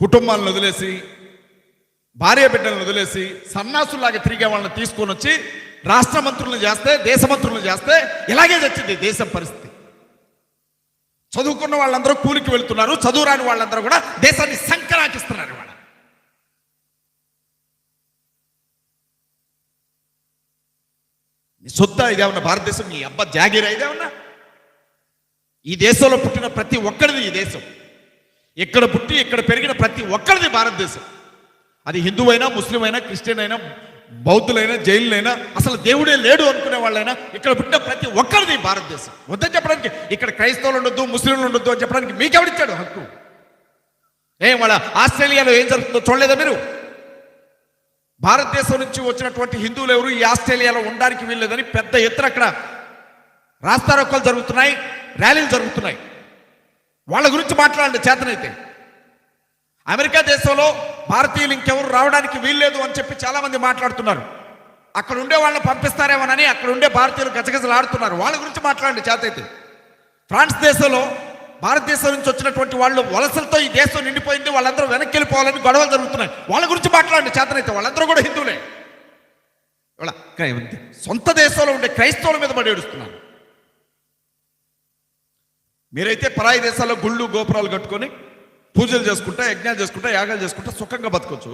కుటుంబాలను వదిలేసి భార్య బిడ్డలను వదిలేసి సన్నాసులాగా తిరిగే వాళ్ళని తీసుకొని వచ్చి రాష్ట్ర మంత్రులను చేస్తే దేశ మంత్రులను చేస్తే ఇలాగే చచ్చింది దేశం పరిస్థితి. చదువుకున్న వాళ్ళందరూ కూలికి వెళ్తున్నారు చదువు రాని వాళ్ళందరూ కూడా దేశాన్ని సంకరాకిస్తున్నారు ఇవాళ. నీ సొత్తా ఇదేమన్నా భారతదేశం నీ అబ్బ జాగీరా ఇదేమన్నా? ఈ దేశంలో పుట్టిన ప్రతి ఒక్కరిది ఈ దేశం. ఇక్కడ పుట్టి ఇక్కడ పెరిగిన ప్రతి ఒక్కరిది భారతదేశం. అది హిందువైనా ముస్లిం అయినా క్రిస్టియన్ అయినా బౌద్ధులైనా జైలులైనా అసలు దేవుడే లేడు అనుకునే వాళ్ళైనా ఇక్కడ పుట్టిన ప్రతి ఒక్కరిది భారతదేశం. వద్దని చెప్పడానికి ఇక్కడ క్రైస్తవులు ఉండొద్దు ముస్లింలు ఉండొద్దు అని చెప్పడానికి మీకెవడిచ్చాడు హక్కు? ఏం వాళ్ళ ఆస్ట్రేలియాలో ఏం జరుగుతుందో చూడలేదా మీరు? భారతదేశం నుంచి వచ్చినటువంటి హిందువులు ఎవరు ఈ ఆస్ట్రేలియాలో ఉండడానికి వీల్లేదని పెద్ద ఎత్తున అక్కడ రాస్తారోకలు జరుగుతున్నాయి ర్యాలీలు జరుగుతున్నాయి. వాళ్ళ గురించి మాట్లాడండి చేతనైతే. అమెరికా దేశంలో భారతీయులు ఇంకెవరు రావడానికి వీల్లేదు అని చెప్పి చాలామంది మాట్లాడుతున్నారు. అక్కడ ఉండే వాళ్ళని పంపిస్తారేమోనని అక్కడ ఉండే భారతీయులు గజగజలు ఆడుతున్నారు వాళ్ళ గురించి మాట్లాడండి చేతైతే ఫ్రాన్స్ దేశంలో భారతదేశం నుంచి వచ్చినటువంటి వాళ్ళు వలసలతో ఈ దేశం నిండిపోయింది వాళ్ళందరూ వెనక్కి వెళ్ళిపోవాలని గొడవలు జరుగుతున్నాయి. వాళ్ళ గురించి మాట్లాడండి చేతనైతే. వాళ్ళందరూ కూడా హిందువులే. ఇవాళ సొంత దేశంలో ఉండే క్రైస్తవుల మీద పడి ఏడుస్తున్నారు. మీరైతే పరాయి దేశాల్లో గుళ్ళు గోపురాలు కట్టుకొని పూజలు చేసుకుంటా యజ్ఞాలు చేసుకుంటా యాగాలు చేసుకుంటా సుఖంగా బతకొచ్చు.